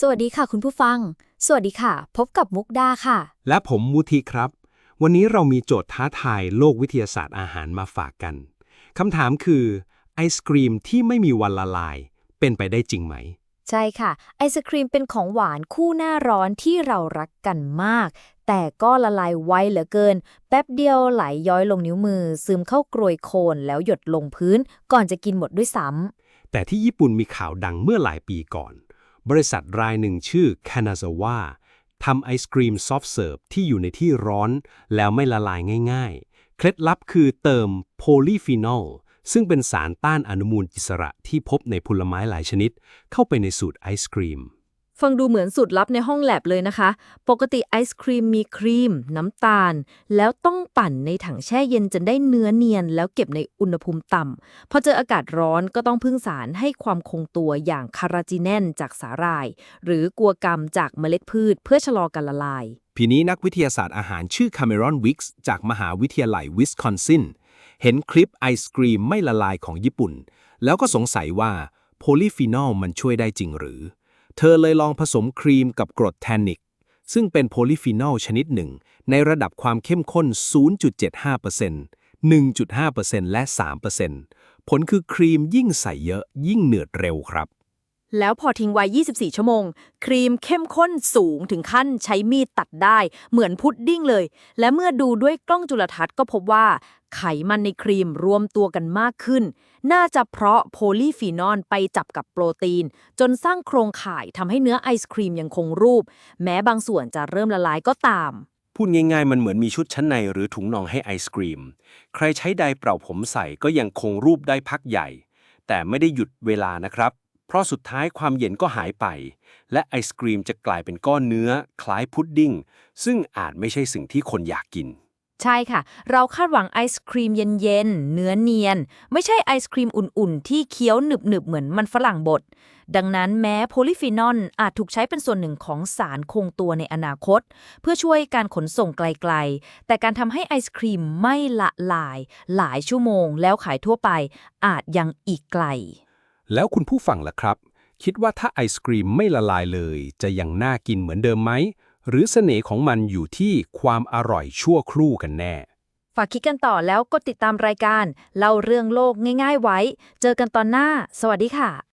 สวัสดีค่ะคุณผู้ฟัง สวัสดีค่ะ พบกับมุกดาค่ะ และผมมูทีครับ วันนี้เรามีโจทย์ท้าทายโลกวิทยาศาสตร์อาหารมาฝากกันคำถามคือไอศกรีมที่ไม่มีวันละลาย เป็นไปได้จริงไหม ใช่ค่ะ ไอศครีมเป็นของหวานคู่หน้าร้อนที่เรารักกันมาก แต่ก็ละลายไวเหลือเกิน แป๊บเดียวไหลย้อยลงนิ้วมือ ซึมเข้ากรวยโคลนแล้วหยดลงพื้น ก่อนจะกินหมดด้วยซ้ำแต่ที่ญี่ปุ่นมีข่าวดังเมื่อหลายปีก่อน บริษัทรายหนึ่งชื่อ Kanazawa ทำไอศกรีมซอฟต์เสิร์ฟที่อยู่ในที่ร้อน แล้วไม่ละลายง่ายๆ เคล็ดลับคือเติมโพลีฟีนอลซึ่งเป็นสารต้านอนุมูลอิสระที่พบในผลไม้หลายชนิด เข้าไปในสูตรไอศกรีม ฟังดูเหมือนสูตรลับในห้องแลบเลยนะคะ ปกติไอศครีมมีครีม น้ำตาล แล้วต้องปั่นในถังแช่เย็นจนได้เนื้อเนียน แล้วเก็บในอุณหภูมิต่ำพอเจออากาศร้อนก็ต้องพึ่งสารให้ความคงตัวอย่างคาราจิเนนจากสาหร่าย หรือกัวกรรมจากเมล็ดพืช เพื่อชะลอการละลาย พีนี้นักวิทยาศาสตร์อาหารชื่อคาเมรอนวิกส์จากมหาวิทยาลัยวิสคอนซินเห็นคลิปไอศกรีมไม่ละลายของญี่ปุ่น แล้วก็สงสัยว่าโพลีฟีนอลมันช่วยได้จริงหรือ เธอเลยลองผสมครีมกับกรดแทนนิก ซึ่งเป็นโพลีฟีนอลชนิดหนึ่ง ในระดับความเข้มข้น 0.75% 1.5%และ 3%ผลคือครีมยิ่งใส่เยอะยิ่งเหนืดเร็วครับ แล้วพอทิ้งไว้ 24 ชั่วโมง ครีมเข้มข้นสูงถึงขั้นใช้มีดตัดได้ เหมือนพุดดิ้งเลย และเมื่อดูด้วยกล้องจุลทรรศน์ก็พบว่า ไขมันในครีมรวมตัวกันมากขึ้น น่าจะเพราะโพลีฟีนอลไปจับกับโปรตีน จนสร้างโครงข่ายทำให้เนื้อไอศครีมยังคงรูป แม้บางส่วนจะเริ่มละลายก็ตาม พูดง่ายๆ มันเหมือนมีชุดชั้นในหรือถุงนองให้ไอศกรีม ใครใช้ไดร์เป่าผมใส่ก็ยังคงรูปได้พักใหญ่ แต่ไม่ได้หยุดเวลานะครับ เพราะสุดท้ายความเย็นก็หายไป และไอศกรีมจะกลายเป็นก้อนเนื้อ คล้ายพุดดิ้งซึ่งอาจไม่ใช่สิ่งที่คนอยากกิน ใช่ค่ะ เราคาดหวังไอศครีมเย็นๆ เนื้อเนียน ไม่ใช่ไอศครีมอุ่นๆ ที่เคี้ยวหนึบๆ เหมือนมันฝรั่งบด ดังนั้นแม้โพลีฟีนอลอาจถูกใช้เป็นส่วนหนึ่งของสารคงตัวในอนาคต เพื่อช่วยการขนส่งไกลๆ แต่การทำให้ไอศครีมไม่ละลาย หลายชั่วโมง แล้วขายทั่วไป อาจยังอีกไกล แล้วคุณผู้ฟังล่ะครับ คิดว่าถ้าไอศกรีมไม่ละลายเลย จะยังน่ากินเหมือนเดิมไหม หรือเสน่ห์ของมันอยู่ที่ความอร่อยชั่วครู่กันแน่ ฝากคิดกันต่อแล้วก็ติดตามรายการเล่าเรื่องโลกง่าย ๆ ไว้ เจอกันตอนหน้า สวัสดีค่ะ